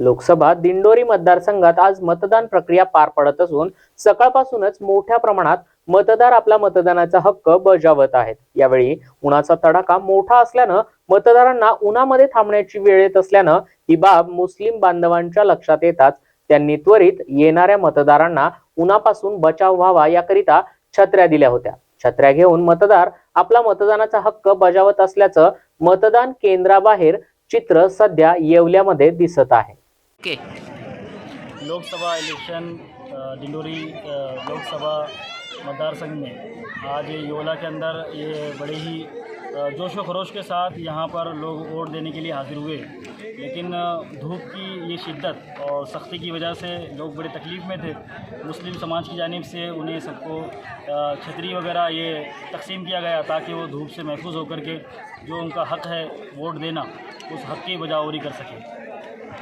लोकसभा दिंडोरी मतदारसंघात आज मतदान प्रक्रिया पार पडत असून सकाळपासूनच मोठ्या प्रमाणात मतदार आपला मतदानाचा हक्क बजावत आहेत. यावेळी उन्हाचा तडाखा मोठा असल्यानं मतदारांना उन्हामध्ये थांबण्याची वेळ येत असल्यानं ही बाब मुस्लिम बांधवांच्या लक्षात येताच त्यांनी त्वरित येणाऱ्या मतदारांना उन्हापासून बचाव व्हावा याकरिता छत्र्या दिल्या होत्या. छत्र्या घेऊन मतदार आपला मतदानाचा हक्क बजावत असल्याचं मतदान केंद्राबाहेर चित्र सध्या येवल्यामध्ये दिसत आहे. ओके लोकसभा इलेक्शन डिंडोरी लोकसभा मतदार संघ में। आज योला के अंदर ये बड़े ही जोश व खरोश के साथ यहाँ पर लोग वोट देने के लिए हाजिर हुए। लेकिन धूप की ये शिद्दत और सख्ती की वजह से लोग बड़े तकलीफ़ में थे। मुस्लिम समाज की जानब से उन्हें सबको छतरी वगैरह ये तकसीम किया गया ताकि वो धूप से महफूज होकर के जो उनका हक़ है वोट देना, उस हक़ की बजावरी कर सकें।